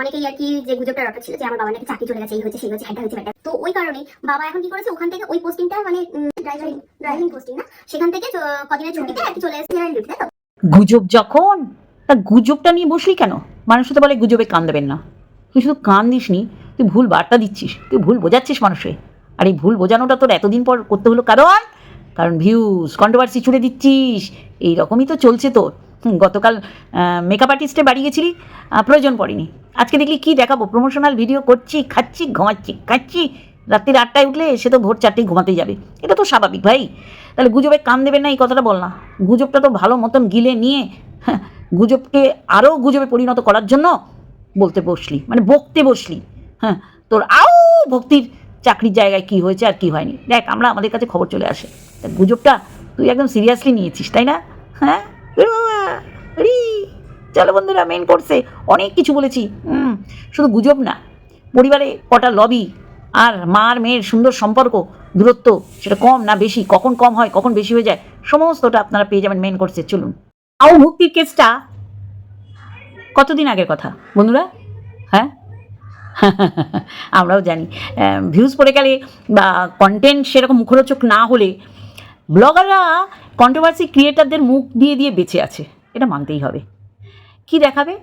অনেকেই আর কি যে গুজবটা রটা ছিল যে আমার বাবা নাকি চাকরি চলে গেছে, এই হয়েছে, সেই হয়েছে হ্যাটা হয়েছে, ব্যাটা। তো ওই কারণে বাবা এখন কি করেছে, ওখান থেকে ওই পোস্টিংটা মানে ড্রাইভিং ড্রাইভিং পোস্টিং না, সেখান থেকে কদিনের ছুটিতে আর কি চলে এসেছে জেনারেল ডিউটি তাই তো? গুজব যখন, তা গুজবটা নিয়ে বসলি কেন? মানুষ তো বলে গুজবে, কান দেবেন না। তুই শুধু কান দিসনি, তুই ভুল বার্তা দিচ্ছিস, তুই ভুল বোঝাচ্ছিস মানুষে। আর এই ভুল বোঝানোটা তোর এতদিন পর করতে হলো কারণ? কারণ ভিউজ কন্ট্রোভার্সি ছুড়ে দিচ্ছিস, এই রকমই তো চলছে তোর। গতকাল মেকআপ আর্টিস্টে বাড়ি গেছিলি প্রয়োজন পড়েনি। আজকে দেখলি কি দেখাবো? প্রমোশনাল ভিডিও করছি খাচ্ছি ঘুমাচ্ছি খাচ্ছি রাত্রির আটটায় উঠলে সে তো ভোর চারটেই ঘুমাতেই যাবে। এটা তো স্বাভাবিক ভাই। তাহলে গুজবে কান দেবেন না এই কথাটা বল না। গুজবটা তো ভালো মতন গিলে নিয়ে হ্যাঁ, গুজবকে আরও গুজবে পরিণত করার জন্য বলতে বসলি মানে বকতে বসলি হ্যাঁ তোর আও ভক্তির চাকরির জায়গায় কি হয়েছে আর কি হয়নি। দেখ আমরা আমাদের কাছে খবর চলে আসে। গুজবটা তুই একদম সিরিয়াসলি নিয়েছিস তাই না? হ্যাঁ। চলো বন্ধুরা মেন কোর্সে অনেক কিছু বলেছি। হুম, শুধু গুজব না পরিবারে কটা লবি আর মা আর মেয়ের সুন্দর সম্পর্ক দূরত্ব সেটা কম না বেশি কখন কম হয় কখন বেশি হয়ে যায় সমস্তটা আপনারা পেয়ে যাবেন মেন কোর্সে চলুন। আও মুক্তির কেসটা কতদিন আগের কথা বন্ধুরা? হ্যাঁ? আমরাও জানি। ভিউজ পড়ে গেলে বা কন্টেন্ট সেরকম মুখরোচক না হলে ব্লগাররা কন্ট্রোভার্সি ক্রিয়েটারদের মুখ দিয়ে দিয়ে বেঁচে আছে এটা মানতেই হবে। কি দেখাবে?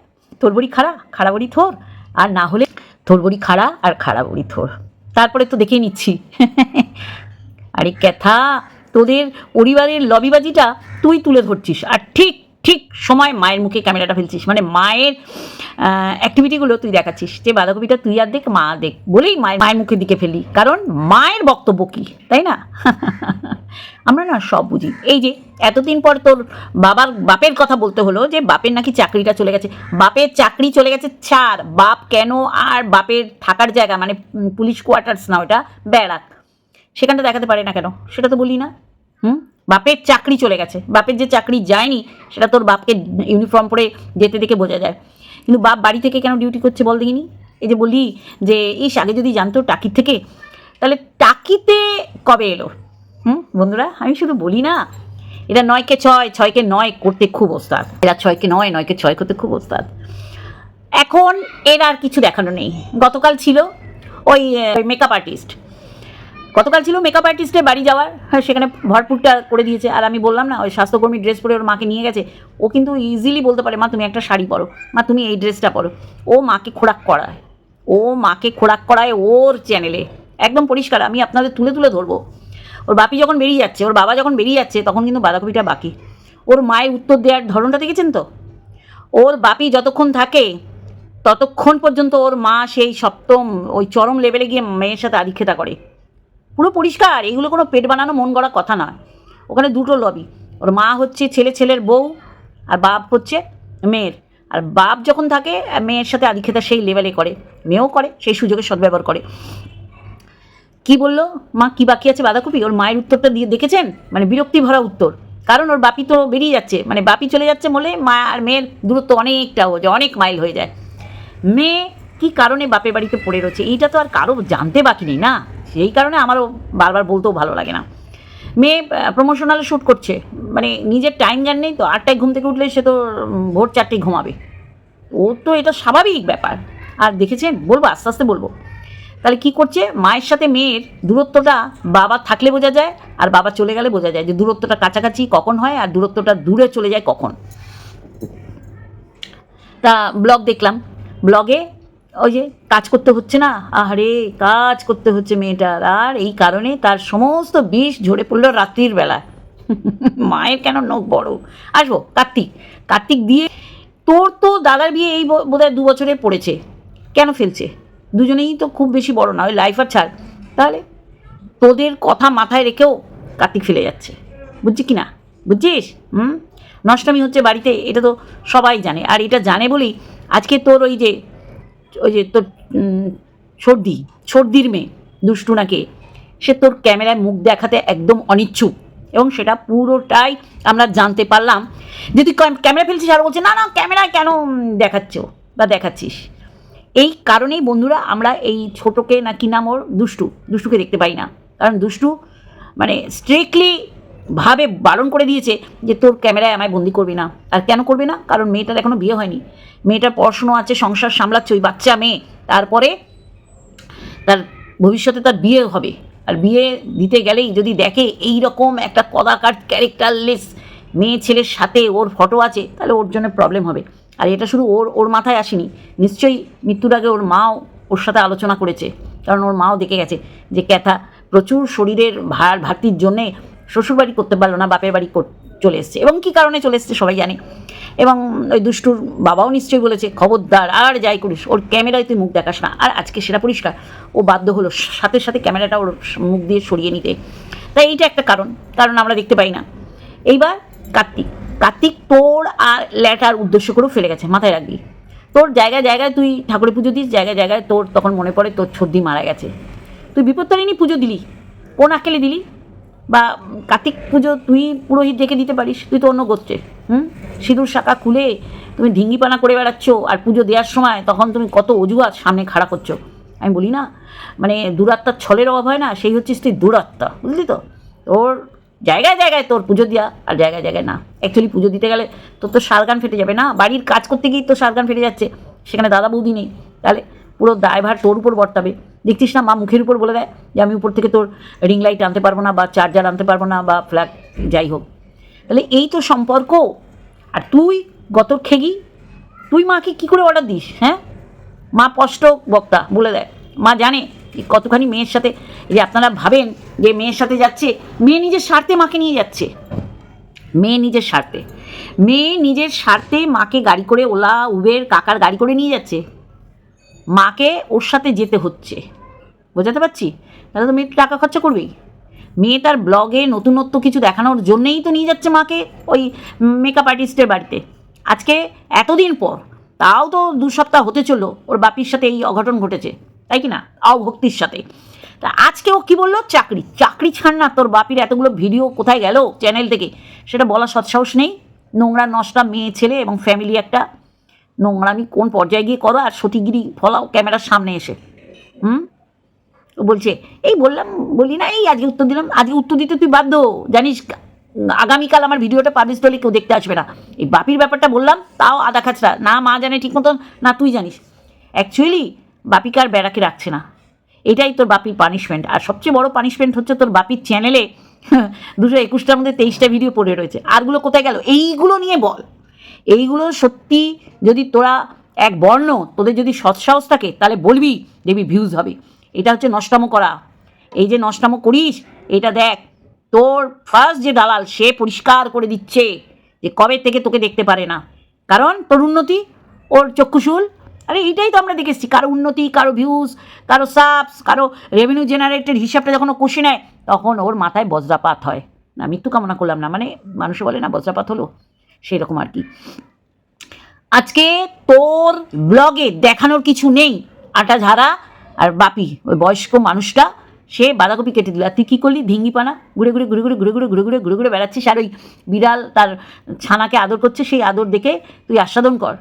তোর বড়ি খাড়া খাড়া বড়ি থোর, আর না হলে তোর বড়ি খাড়া আর খাড়া বড়ি থোর। তারপরে তো দেখেই নিচ্ছি। আরে ক্যাথা, তোদের পরিবারের লবিবাজিটা তুই তুলে ধরছিস, আর ঠিক ঠিক সময় মায়ের মুখে ক্যামেরাটা ফেলছিস মানে মায়ের অ্যাক্টিভিটিগুলো তুই দেখাচ্ছিস। যে বাঁধাকপিটা তুই আর দেখ, মা দেখ, বলেই মায়ের মায়ের মুখের দিকে ফেলি কারণ মায়ের বক্তব্য কী, তাই না? আমরা না সব বুঝি। এই যে এতদিন পর তোর বাবার, বাপের কথা বলতে হলো যে বাপের নাকি চাকরিটা চলে গেছে। বাপের চাকরি চলে গেছে, ছাড়। বাপ কেন আর বাপের থাকার জায়গা মানে পুলিশ কোয়ার্টার্স না ওটা ব্যারাক সেখানটা দেখাতে পারে না কেন? সেটা তো বলি না। হুম? বাপের চাকরি চলে গেছে। বাপের যে চাকরি যায়নি, সেটা তোর বাপকে ইউনিফর্ম পরে যেতে দেখে বোঝা যায়। কিন্তু বাপ বাড়ি থেকে কেন ডিউটি করছে বল দেখিনি? এই যে বলি যে, ইস, আগে যদি জানতো টাকির থেকে, তাহলে টাকিতে কবে এলো? হুম, বন্ধুরা, আমি শুধু বলি না, এরা নয়কে ছয়, ছয়কে নয় করতে খুব ওস্তাদ। এরা ছয়কে নয়, নয়কে ছয় করতে খুব ওস্তাদ। এখন এর আর কিছু দেখানো নেই। গতকাল ছিল ওই মেকআপ আর্টিস্ট গতকাল ছিল মেকআপ আর্টিস্টের বাড়ি যাওয়ার হ্যাঁ সেখানে ভরপুরটা করে দিয়েছে। আর আমি বললাম না, ওই স্বাস্থ্যকর্মী ড্রেস পরে ওর মাকে নিয়ে গেছে। ও কিন্তু ইজিলি বলতে পারে, মা, তুমি একটা শাড়ি পরো, মা, তুমি এই ড্রেসটা পরো। ও মাকে খোরাক করায়। ও মাকে খোরাক করায় ওর চ্যানেলে একদম পরিষ্কার, আমি আপনাদের তুলে তুলে ধরবো। ওর বাপি যখন বেরিয়ে যাচ্ছে, ওর বাবা যখন বেরিয়ে যাচ্ছে, তখন কিন্তু বাঁধাকপিটা বাকি। ওর মায়ের উত্তর দেওয়ার ধরনটা দেখেছেন তো? ওর বাপি যতক্ষণ থাকে, ততক্ষণ পর্যন্ত ওর মা সেই সপ্তম, ওই চরম লেভেলে গিয়ে মেয়ের সাথে আধিক্ষেতা করে। পুরো পরিষ্কার, এগুলো কোনো পেট বানানো, মন গড়া কথা নয়। ওখানে দুটো লবি ওর মা হচ্ছে ছেলে, ছেলের বউ, আর বাপ হচ্ছে মেয়ের। আর বাপ যখন থাকে, মেয়ের সাথে আধিক্ষেতা সেই লেভেলে করে, মেয়েও করে, সেই সুযোগে সদ্ব্যবহার করে। কি বলল? মা, কি বাকি আছে বাঁধাকপি? ওর মায়ের উত্তরটা দিয়ে দেখেছেন? মানে বিরক্তি ভরা উত্তর। কারণ ওর বাপি তো বেরিয়ে যাচ্ছে। মানে বাপি চলে যাচ্ছে বলে মা আর মেয়ের দূরত্ব অনেকটা হয়ে যায় অনেক মাইল হয়ে যায়। মেয়ে কি কারণে বাপের বাড়িতে পড়ে রয়েছে? এইটা তো আর কারও জানতে বাকি নেই না। সেই কারণে আমারও বারবার বলতেও ভালো লাগে না। মেয়ে প্রমোশনাল শ্যুট করছে। মানে নিজের টাইম জান নেই তো, আটটায় ঘুম থেকে উঠলে সে তো ভোর চারটেই ঘুমাবে। ও তো এটা স্বাভাবিক ব্যাপার। আর দেখেছেন? বলব, আস্তে আস্তে বলব। তাহলে কি করছে? মায়ের সাথে মেয়ের দূরত্বটা বাবা থাকলে বোঝা যায়, আর বাবা চলে গেলে বোঝা যায় যে দূরত্বটা কাছাকাছি কখন হয়, আর দূরত্বটা দূরে চলে যায় কখন। তা, ব্লগ দেখলাম। ব্লগে ওই যে কাজ করতে হচ্ছে না? আহারে, কাজ করতে হচ্ছে মেয়েটার। আর এই কারণে তার সমস্ত বিষ ঝরে পড়ল রাত্রির বেলা মায়ের কেন নখ বড়? আসব, কার্তিক। কার্তিক দিয়ে তোর তো দাদার বিয়ে এই বোধহয় দু বছরে পড়েছে। কেন ফেলছে? দুজনেই তো খুব বেশি বড় না, ওই লাইফ আর ছাড়। তাহলে তোদের কথা মাথায় রেখেও কার্তিক ফেলে যাচ্ছে। বুঝছি কি না? বুঝছিস? হুম? নষ্টমী হচ্ছে বাড়িতে, এটা তো সবাই জানে। আর এটা জানে বলেই আজকে তোর ওই যে ওই যে তোর সর্দি, সর্দির মেয়ে, দুষ্টু নাকে, সে তোর ক্যামেরায় মুখ দেখাতে একদম অনিচ্ছুক। এবং সেটা পুরোটাই আমরা জানতে পারলাম যে তুই ক্যামেরা ফেলছিস আর বলছে, না না ক্যামেরা কেন দেখাচ্ছ বা দেখাচ্ছিস? এই কারণেই বন্ধুরা আমরা এই ছোটোকে না কি নাম ওর, দুষ্টু, দুষ্টুকে দেখতে পাই না। কারণ দুষ্টু মানে স্ট্রিক্টলি ভাবে বারণ করে দিয়েছে যে তোর ক্যামেরায় আমায় বন্দি করবি না। আর কেন করবে না? কারণ মেয়েটার এখনও বিয়ে হয়নি। মেয়েটার পড়াশুনো আছে, সংসার সামলাচ্ছে, ওই বাচ্চা মেয়ে। তারপরে তার ভবিষ্যতে তার বিয়ে হবে। আর বিয়ে দিতে গেলেই যদি দেখে এই রকম একটা কদাকার ক্যারেক্টারলেস মেয়ে ছেলের সাথে ওর ফটো আছে, তাহলে ওর জন্য প্রবলেম হবে। আর এটা শুধু ওর ওর মাথায় আসেনি। নিশ্চয়ই মৃত্যুর আগে ওর মাও ওর সাথে আলোচনা করেছে। কারণ ওর মাও দেখে গেছে যে ক্যাথা প্রচুর শরীরের ভার ঘাটতির জন্যে শ্বশুরবাড়ি করতে পারল না, বাপের বাড়ি চলে এসছে। এবং কী কারণে চলে এসছে সবাই জানে। এবং ওই দুষ্টুর বাবাও নিশ্চয়ই বলেছে, খবরদার, আর যাই করিস, ওর ক্যামেরায় তুই মুখ দেখাস না। আর আজকে সেটা পরিষ্কার, ও বাধ্য হলো সাথে সাথে ক্যামেরাটা ওর মুখ দিয়ে সরিয়ে নিতে। তাই এইটা একটা কারণ কারণ আমরা দেখতে পাই না। এইবার কার্তিক কার্তিক তোর আর ল্যাটার উদ্দেশ্য করেও ফেলে গেছে, মাথায় রাখবি। তোর জায়গায় জায়গায় তুই ঠাকুরের পুজো দিস, জায়গায় জায়গায় তোর তখন মনে পড়ে তোর ছর্দি মারা গেছে। তুই বিপত্তারিণী পুজো দিলি, কোন আকেলে দিলি? বা কার্তিক পুজো তুই পুরোহিত ডেকে দিতে পারিস, তুই তো অন্য গোত্রের হুম? সিঁদুর শাখা খুলে তুমি ঢিঙ্গিপানা করে বেড়াচ্ছ আর পুজো দেওয়ার সময় তখন তুমি কত অজুহাত সামনে খাড়া করছ। আমি বলি না মানে দুরাত্মার ছলের অভাব হয় না, সেই হচ্ছে তুই দুরাত্মা, বুঝলি তো? ওর জায়গায় জায়গায় তোর পুজো দেওয়া আর জায়গায় জায়গায় না। অ্যাকচুয়ালি পুজো দিতে গেলে তোর তো সারগান ফেটে যাবে না, বাড়ির কাজ করতে গিয়েই তো সারগান ফেটে যাচ্ছে, সেখানে দাদা বৌদি নেই। তাহলে পুরো দায়ভার তোর উপর বর্তাবে। দেখছিস না? মা মুখের উপর বলে দেয় যে, আমি উপর থেকে তোর রিং লাইট আনতে পারব না বা চার্জার আনতে পারব না বা ফ্ল্যাগ যাই হোক। তাহলে এই তো সম্পর্ক। আর তুই গত খেগি তুই মাকে কী করে অর্ডার দিস হ্যাঁ? মা স্পষ্ট বক্তা বলে দেয়। মা জানে কতখানি মেয়ের সাথে যে আপনারা ভাবেন যে মেয়ের সাথে যাচ্ছে, মেয়ে নিজের স্বার্থে মাকে নিয়ে যাচ্ছে। মেয়ে নিজের স্বার্থে। মেয়ে নিজের স্বার্থে মাকে গাড়ি করে, ওলা, উবের, কাকার গাড়ি করে নিয়ে যাচ্ছে। মাকে ওর সাথে যেতে হচ্ছে। বোঝাতে পারছি? তাহলে তো মেয়ে টাকা খরচা করবেই। মেয়ে তার ব্লগে নতুনত্ব কিছু দেখানোর জন্যেই তো নিয়ে যাচ্ছে মাকে ওই মেকআপ আর্টিস্টের বাড়িতে। আজকে এতদিন পর, তাও তো দু সপ্তাহ হতে চলল ওর বাপির সাথে এই অঘটন ঘটেছে। তাই কি না? অভক্তির সাথে। তা আজকে ও কী বলল? চাকরি। চাকরি ছাড় না, তোর বাপির এতগুলো ভিডিও কোথায় গেল? চ্যানেল থেকে। সেটা বলা সৎসাহস নেই। নোংরা নষ্টা মেয়ে, ছেলে এবং ফ্যামিলি একটা। নোংরামি কোন পর্যায়ে গিয়ে করো আর সতীগিরি ফলাও, ক্যামেরার সামনে এসে। হুম? ও বলছে, এই বললাম, বলি না, এই আজকে উত্তর দিলাম, আজকে উত্তর দিতে তুই বাধ্য। জানিস, আগামীকাল আমার ভিডিওটা পাবলিশ করলে কেউ দেখতে আসবে না। এই বাপির ব্যাপারটা বললাম, তাও আধা খাচরা। না, মা জানে ঠিক মতন, না তুই জানিস। অ্যাকচুয়ালি বাপিকে আর বেড়াকে রাখছে না। এটাই তোর বাপির পানিশমেন্ট আর সবচেয়ে বড় পানিশমেন্ট হচ্ছে তোর বাপির চ্যানেলে দুশো একুশটার মধ্যে তেইশটা ভিডিও পড়ে রয়েছে। আরগুলো কোথায় গেল? এইগুলো নিয়ে বল। এইগুলো সত্যি যদি তোরা এক বর্ণ, তোদের যদি সৎসাহস থাকে, তাহলে বলবি দেখবি ভিউজ হবে। এটা হচ্ছে নষ্টামো করা। এই যে নষ্টামো করিস, এটা দেখ, তোর ফার্স্ট যে দালাল, সে পরিষ্কার করে দিচ্ছে যে কবে থেকে তোকে দেখতে পারে না। কারণ তোর উন্নতি, ওর চক্ষুশুল। আরে এইটাই তো আমরা দেখেছি কারও উন্নতি, কারও ভিউজ কারও সাবস কারও রেভিনিউ জেনারেটেড হিসাবটা যখন কষে নেয়, তখন ওর মাথায় বজ্রাপাত হয়। না, মৃত্যু কামনা করলাম না মানে মানুষে বলে না, বজ্রাপাত হলো। সেই রকম আর কি। আজকে তোর ব্লগে দেখানোর কিছু নেই, আটা ঝাড়া আর বাপি, ওই বয়স্ক মানুষটা, সে বাঁধাকপি কেটে দিল। আর তুই কী করলি? ভিঙ্গিপানা ঘুরে ঘুরে ঘুরে ঘুরে ঘুরে ঘুরে ঘুরে ঘুরে ঘুরে ঘুরে বেড়াচ্ছিস। আর ওই বিড়াল তার ছানাকে আদর করছে, সেই আদর দেখে তুই আস্বাদন কর।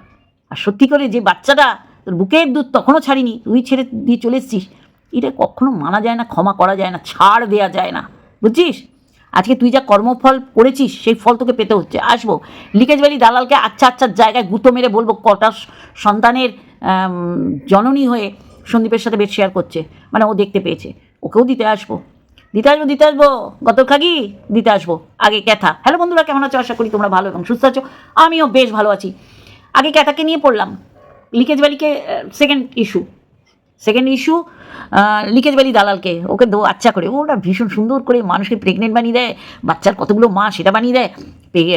আর সত্যি করে যে বাচ্চাটা তোর বুকের দুধ তখনও ছাড়িনি, তুই ছেড়ে দিয়ে চলে এসছিস, এটা কখনো মানা যায় না, ক্ষমা করা যায় না, ছাড় দেওয়া যায় না। বুঝছিস? আজকে তুই যা কর্মফল করেছিস, সেই ফল তোকে পেতে হচ্ছে। আসব। লিকেজ ভ্যালি দালালকে আচ্ছা আচ্ছা জায়গায় গুঁতো মেরে বলব, কটা সন্তানের জননী হয়ে সন্দীপের সাথে বেড শেয়ার করছে। মানে ও দেখতে পেয়েছে। ওকেও দিতে আসব। দিতে আসব দিতে আসব। গত খাগি, দিতে আসব। আগে ক্যাথা। হ্যালো বন্ধুরা, কেমন আছো? আশা করি তোমরা ভালো এবং সুস্থ আছো। আমিও বেশ ভালো আছি। আগে ক্যাথাকে নিয়ে পড়লাম। Leakage ভ্যালিকে second issue second issue leakage valley দালালকে, ওকে দো আচ্ছা করে ওটা ভীষণ সুন্দর করে মানুষকে প্রেগনেন্ট বানিয়ে দেয়, বাচ্চার কতগুলো মা সেটা বানিয়ে দেয়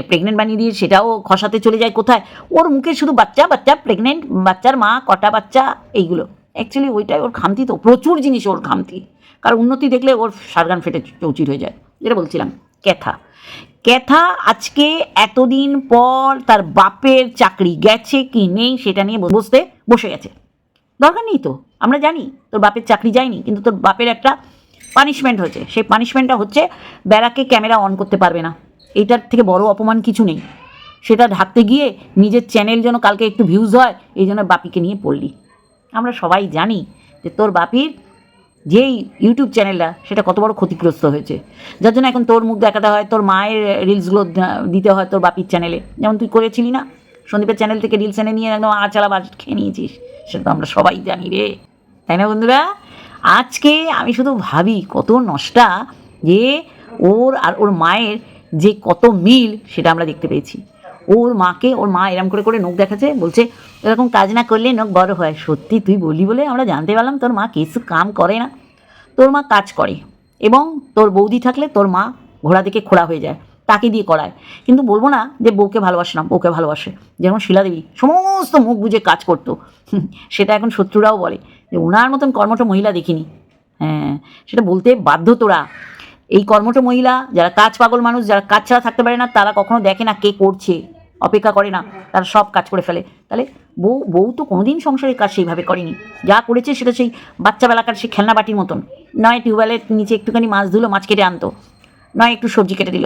প্রেগনেন্ট বানিয়ে দিয়ে সেটাও খসাতে চলে যায় কোথায়, ওর মুখে শুধু বাচ্চা বাচ্চা প্রেগনেন্ট বাচ্চার মা, কটা বাচ্চা, এইগুলো। অ্যাকচুয়ালি ওইটাই ওর খামতি তো, প্রচুর জিনিস ওর খামতি। কারণ উন্নতি দেখলে ওর সারগান ফেটে চৌচির হয়ে যায়, যেটা বলছিলাম, ক্যাথা। ক্যাথা আজকে এতদিন পর তার বাপের চাকরি গেছে কি নেই সেটা নিয়ে বসতে, বসে গেছে। দরকার নেই তো, আমরা জানি তোর বাপের চাকরি যায়নি, কিন্তু তোর বাপের একটা পানিশমেন্ট হয়েছে। সেই পানিশমেন্টটা হচ্ছে বেড়াকে ক্যামেরা অন করতে পারবে না। এইটার থেকে বড় অপমান কিছু নেই। সেটা ঢাকতে গিয়ে নিজের চ্যানেল যেন কালকে একটু ভিউজ হয়, এই জন্য বাপিকে নিয়ে পড়লি। আমরা সবাই জানি যে তোর বাপির যেই ইউটিউব চ্যানেলটা সেটা কত বড় ক্ষতিগ্রস্ত হয়েছে। যার জন্য এখন তোর মুখ দেখাতে হয়, তোর মায়ের রিলসগুলো দিতে হয় তোর বাপির চ্যানেলে যেমন তুই করেছিলি না, সন্দীপের চ্যানেল থেকে রিলস এনে নিয়ে একদম আচালা বাজ খেয়ে নিয়েছিস। সেটা তো আমরা সবাই জানি রে। তাই না বন্ধুরা? আজকে আমি শুধু ভাবি কত নষ্টা যে ওর আর ওর মায়ের যে কত মিল সেটা আমরা দেখতে পেয়েছি। ওর মাকে ওর মা এরম করে করে নখ দেখাচ্ছে, বলছে, এরকম কাজ না করলে নখ বড় হয়। সত্যি তুই বলি বলে আমরা জানতে পারলাম তোর মা কিছু কাম করে না। তোর মা কাজ করে এবং তোর বৌদি থাকলে তোর মা ঘোড়া দিকে খোড়া হয়ে যায়। তাকে দিয়ে করায়। কিন্তু বলব না যে বউকে ভালোবাসে না, বউকে ভালোবাসে। যেমন শিলাদেবী সমস্ত মুখ বুঝে কাজ করতো। সেটা এখন শত্রুরাও বলে যে ওনার মতন কর্মঠ মহিলা দেখিনি। হ্যাঁ সেটা বলতে বাধ্য তোরা। এই কর্মঠ মহিলা, যারা কাজ পাগল মানুষ, যারা কাজ ছাড়া থাকতে পারে না, তারা কখনো দেখে না কে করছে, অপেক্ষা করে না, তারা সব কাজ করে ফেলে। তাহলে বউ বউ তো কোনোদিন সংসারের কাজ সেইভাবে করেনি। যা করেছে সেটা সেই বাচ্চাবেলাকার সেই খেলনা বাটির মতন। নয় টিউবওয়েলের নিচে একটুখানি মাছ ধুলো, মাছ কেটে আনতো। নয় একটু সবজি কেটে দিল।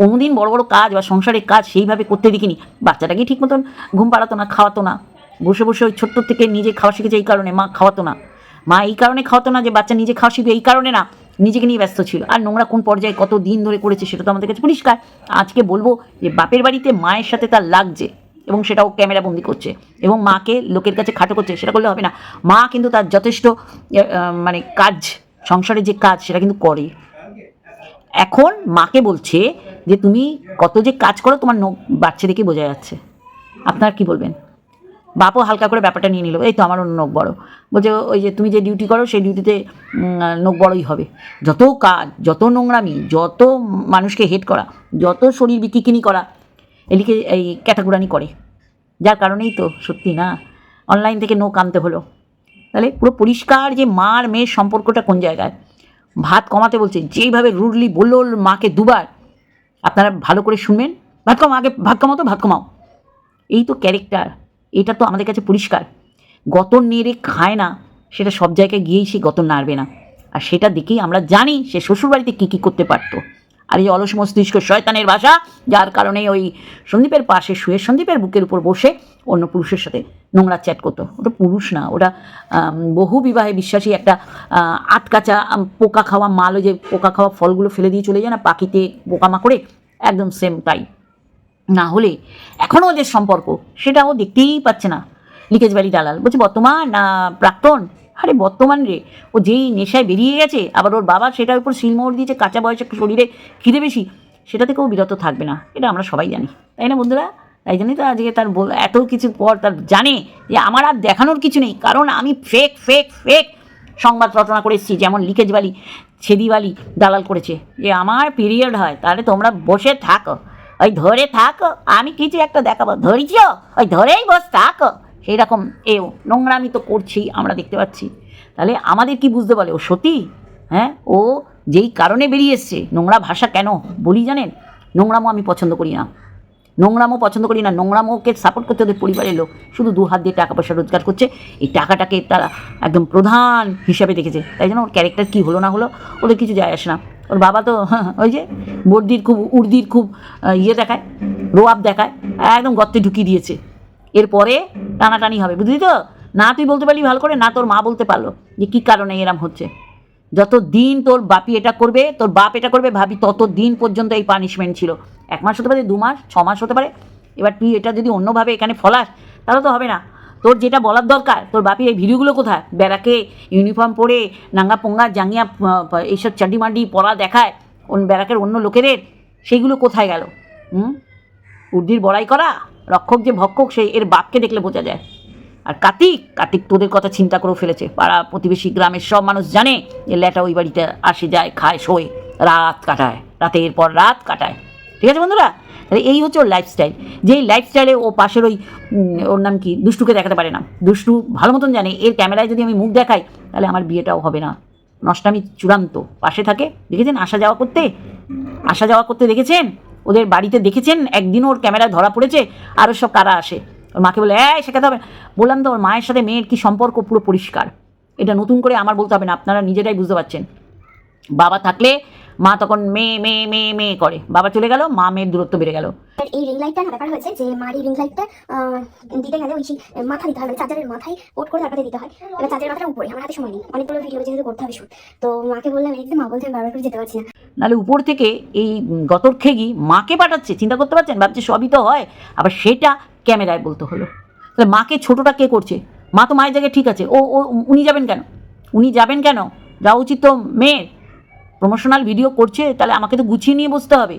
কোনোদিন বড় বড় কাজ বা সংসারের কাজ সেইভাবে করতে দেখিনি। বাচ্চাটাকে ঠিক মতন ঘুম পাড়াতো না, খাওয়াতো না। বসে বসে ওই ছোট্ট থেকে নিজে খাওয়া শিখেছে এই কারণে মা খাওয়াতো না। মা এই কারণে খাওয়াতো না যে বাচ্চা নিজে খাওয়া শিখবে এই কারণে না, নিজেকে নিয়ে ব্যস্ত ছিল। আর নোংরা কোন পর্যায়ে কত দিন ধরে করেছে সেটা তো আমাদের কাছে পরিষ্কার। আজকে বলব যে বাপের বাড়িতে মায়ের সাথে তার লাগছে এবং সেটাও ক্যামেরা বন্দি করছে এবং মাকে লোকের কাছে খাটো করছে, সেটা করলে হবে না। মা কিন্তু তার যথেষ্ট মানে কাজ, সংসারের যে কাজ সেটা কিন্তু করে। এখন মাকে বলছে যে তুমি কত যে কাজ করো, তোমার বাচ্চা দেখে বোঝা যাচ্ছে। আপনারা কি বলবেন? বাপও হালকা করে ব্যাপারটা নিয়ে নিল, এই তো আমার অন্য নখ বড়। বলছে, ওই যে তুমি যে ডিউটি করো, সেই ডিউটিতে নখ বড়ই হবে। যত কাজ, যত নোংরামি, যত মানুষকে হেড করা, যত শরীর বিকিকিনি করা, এদিকে এই ক্যাটাগুরানি করে। যার কারণেই তো সত্যি না অনলাইন থেকে নোখ আনতে হলো। তাহলে পুরো পরিষ্কার যে মার মেয়ের সম্পর্কটা কোন জায়গায়? ভাত কমাতে বলছে, যেইভাবে রুডলি বলল মাকে দুবার আপনারা ভালো করে শুনবেন। ভাত কম আগে ভাত কমাও তো ভাত কমাও এই তো ক্যারেক্টার এটা তো আমাদের কাছে পরিষ্কার। গতর নেড়ে খায় না, সেটা সব জায়গায় গিয়েই সে গত নাড়বে না। আর সেটা দেখেই আমরা জানি সে শ্বশুরবাড়িতে কী কী করতে পারতো। আর এই অলস মস্তিষ্ক শয়তানের ভাষা, যার কারণে ওই সন্দীপের পাশে শুয়ে সন্দীপের বুকের উপর বসে অন্য পুরুষের সাথে নোংরা চ্যাট করতো। ওটা পুরুষ না, ওটা বহু বিবাহে বিশ্বাসী একটা আটকাচা পোকা খাওয়া মাল, ওই যে পোকা খাওয়া ফলগুলো ফেলে দিয়ে চলে যায় না, পাখিতে পোকামাকড়ে একদম সেম তাই। না হলে এখনও ওদের সম্পর্ক, সেটাও দেখতেই পাচ্ছে না। লিকেজ বাড়ি দালাল, বলছে, বর্তমান না প্রাক্তন আরে বর্তমান রে, ও যেই নেশায় বেরিয়ে গেছে, আবার ওর বাবা সেটার উপর শিলমোহর দিয়েছে, কাঁচা বয়সে শরীরে খিদে বেশি সেটা থেকেও বিরত থাকবে না, এটা আমরা সবাই জানি, তাই না বন্ধুরা? তাই জন্যই তো আজকে তার এত কিছু পর তার জানে যে আমার আর দেখানোর কিছু নেই, কারণ আমি ফেক ফেক ফেক সংবাদ রচনা করে এসেছি, যেমন লিকেজ বালি, ছেদি বালি দালাল করেছে, যে আমার পিরিয়ড হয়, তাহলে তোমরা বসে থাকো, ওই ধরে থাকো, আমি কিছু একটা দেখাবো, ধরিছ? ওই ধরেই বস থাকো সেই রকম এও নোংরামি তো করছি, আমরা দেখতে পাচ্ছি। তাহলে আমাদের কি বুঝতে বলে ও সতী হ্যাঁ? ও যেই কারণে বেরিয়ে এসছে, নোংরা ভাষা কেন? বলি জানেন? নোংরামো আমি পছন্দ করি না। নোংরামও পছন্দ করি না। নোংরামোকে সাপোর্ট করতে ওদের পরিবারের লোক। শুধু দু হাত দিয়ে টাকা পয়সা রোজগার করছে। এই টাকাটাকে তারা একদম প্রধান হিসাবে দেখেছে। তাই জন্য ওর ক্যারেক্টার কী হলো না হলো, ওদের কিছু যায় আসে না। ওর বাবা তো, ওই যে বর্দির খুব, উর্দির খুব ইয়ে দেখায়, রোয়াব দেখায়, একদম গর্তে ঢুকিয়ে দিয়েছে। এরপরে টানাটানি হবে। বুঝলি তো? না তুই বলতে পারলি ভালো করে, না তোর মা বলতে পারল যে কী কারণে এরম হচ্ছে। যত দিন তোর বাপি এটা করবে, তোর বাপ এটা করবে ভাবি তত দিন পর্যন্ত এই পানিশমেন্ট ছিল। এক মাস হতে পারে, দু মাস, ছ মাস হতে পারে। এবার তুই এটা যদি অন্যভাবে এখানে ফলাস, তাহলে তো হবে না। তোর যেটা বলার দরকার, তোর বাপির এই ভিডিওগুলো কোথায়? ব্যারাকে ইউনিফর্ম পরে, নাঙ্গা পোঙ্গা, জাঙ্গিয়া এইসব চাড্ডি মাড্ডি পরা দেখায় ব্যারাকের অন্য লোকেদের, সেইগুলো কোথায় গেল? হুম? উর্দির বড়াই করা? রক্ষক যে ভক্ষক সে এর বাপকে দেখলে বোঝা যায়। আর কার্তিক কার্তিক তোদের কথা চিন্তা করেও ফেলেছে। পাড়া প্রতিবেশী গ্রামের সব মানুষ জানে যে ল্যাটা ওই বাড়িতে আসে, যায়, খায়, শোয়, রাত কাটায়, রাতের পর রাত কাটায়। ঠিক আছে বন্ধুরা? তাহলে এই হচ্ছে ওর লাইফস্টাইল যেই লাইফস্টাইলে ও পাশের ওই ওর নাম কি? দুষ্টুকে দেখাতে পারে না। দুষ্টু ভালো মতন জানে, এর ক্যামেরায় যদি আমি মুখ দেখাই, তাহলে আমার বিয়েটাও হবে না। নষ্টামি চূড়ান্ত। পাশে থাকে, দেখেছেন? আসা যাওয়া করতে? আসা যাওয়া করতে দেখেছেন? ওদের বাড়িতে দেখেছেন? একদিনও ওর ক্যামেরায় ধরা পড়েছে আরও সব কারা আসে? ওর মাকে বলে হ্যাঁ শেখাতে হবে। বললাম তো, ওর মায়ের সাথে মেয়ের কি সম্পর্ক পুরো পরিষ্কার? এটা নতুন করে আমার বলতে হবে না, আপনারা নিজেরাই বুঝতে পারছেন। বাবা থাকলে মা তখন মেয়ে মেয়ে মেয়ে মেয়ে করে। বাবা চলে গেল মা মেয়ের দূরত্ব বেড়ে গেল। এই রিং লাইটটা ব্যাপার হয়েছে যে মার এই রিং লাইটটা দিতে গেলে ওই মাথা দিতে হয় মানে চার্জারের মাথায় পোট করে তারপরে দিতে হয়। এবার চার্জারের মাথাটা উপরে আমার হাতে সময় নেই। অনেকগুলো ভিডিও যেহেতু করতে হবে শুট তো মাকে বললাম একদম মা বারবার করে যেতে পারছি না। নাহলে উপর থেকে এই গতর খেগি মাকে পাঠাচ্ছে চিন্তা করতে পারছেন? ভাবছে সবই তো হয়। আবার সেটা ক্যামেরায় বলতে হলো। তাহলে মাকে ছোটটা কে করছে? মা তো মায়ের জায়গায় ঠিক আছে। ও ও উনি যাবেন কেন? উনি যাবেন কেন? যাওয়া উচিত তো মেয়ের। প্রমোশনাল ভিডিও করছে, তাহলে আমাকে তো গুছিয়ে নিয়ে বসতে হবে।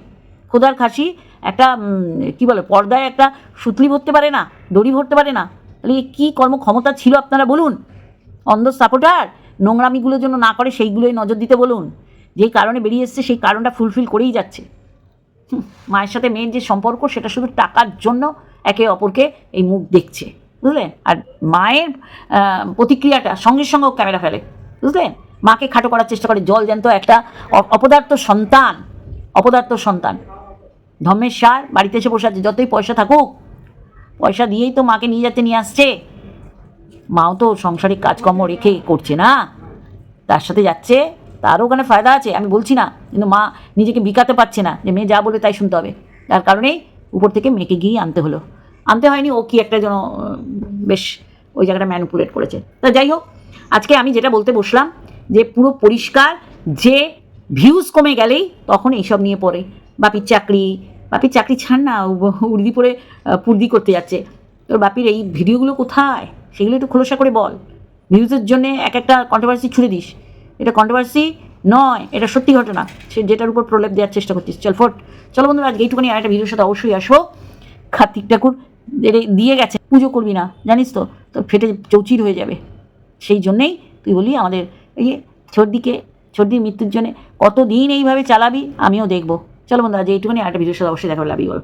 খোদার খাসি, একটা কি বলে, পর্দায় একটা সুতলি ভরতে পারে না, দড়ি ভরতে পারে না। তাহলে কী কর্মক্ষমতা ছিল আপনারা বলুন? অন্ধ সাপোর্টার, নোংরামিগুলোর জন্য না করে সেইগুলোই নজর দিতে বলুন। যেই কারণে বেরিয়ে এসছে, সেই কারণটা ফুলফিল করেই যাচ্ছে। মায়ের সাথে মেয়ের যে সম্পর্ক, সেটা শুধু টাকার জন্য একে অপরকে এই মুখ দেখছে। বুঝলেন? আর মায়ের প্রতিক্রিয়াটা সঙ্গে সঙ্গে ক্যামেরা ফেলে। বুঝলেন? মাকে খাটো করার চেষ্টা করে, জল জ্যান্ত একটা অপদার্থ সন্তান অপদার্থ সন্তান। ধর্মের সার, বাড়িতে এসে বসে আছে, যতই পয়সা থাকুক, পয়সা দিয়েই তো মাকে নিয়ে যাচ্ছে নিয়ে আসছে। মাও তো সংসারিক কাজকর্ম রেখে করছে না। তার সাথে যাচ্ছে, তারও ওখানে ফায়দা আছে, আমি বলছি না, কিন্তু মা নিজেকে বিকাতে পারছে না, যে মেয়ে যা বলবে তাই শুনতে হবে। তার কারণেই উপর থেকে মেয়েকে গিয়ে আনতে হলো। আনতে হয়নি, ও কি একটা যেন বেশ ওই জায়গাটা ম্যানুপুলেট করেছে। তা যাই হোক, আজকে আমি যেটা বলতে বসলাম যে পুরো পরিষ্কার, যে ভিউজ কমে গেলেই তখন এইসব নিয়ে পড়ে। বাপির চাকরি বাপির চাকরি ছাড় না উর্দি পরে পুর্দি করতে যাচ্ছে। তোর বাপির এই ভিডিওগুলো কোথায়? সেগুলো একটু খোলসা করে বল। ভিউজের জন্য এক একটা কন্ট্রোভার্সি ছুড়ে দিস। এটা কন্ট্রোভার্সি নয়, এটা সত্যি ঘটনা। সে যেটার উপর প্রলেপ দেওয়ার চেষ্টা করছিস। চল, ফোট। চলো বন্ধুরা, আজকে এইটুখানি আর একটা ভিডিওর সাথে অবশ্যই আসব। কার্তিক ঠাকুর দিয়ে গেছে। পুজো করবি না, জানিস তো? তোর ফেটে চৌচির হয়ে যাবে। সেই জন্যেই তুই বলি আমাদের এই সর্দিকে সর্দির মৃত্যুর জন্যে কতদিন এইভাবে চালাবি? আমিও দেখব। চলো বন্ধুরা, আজ এইটুখানি আর একটা ভিডিওর সাথে অবশ্যই দেখা লাভি বল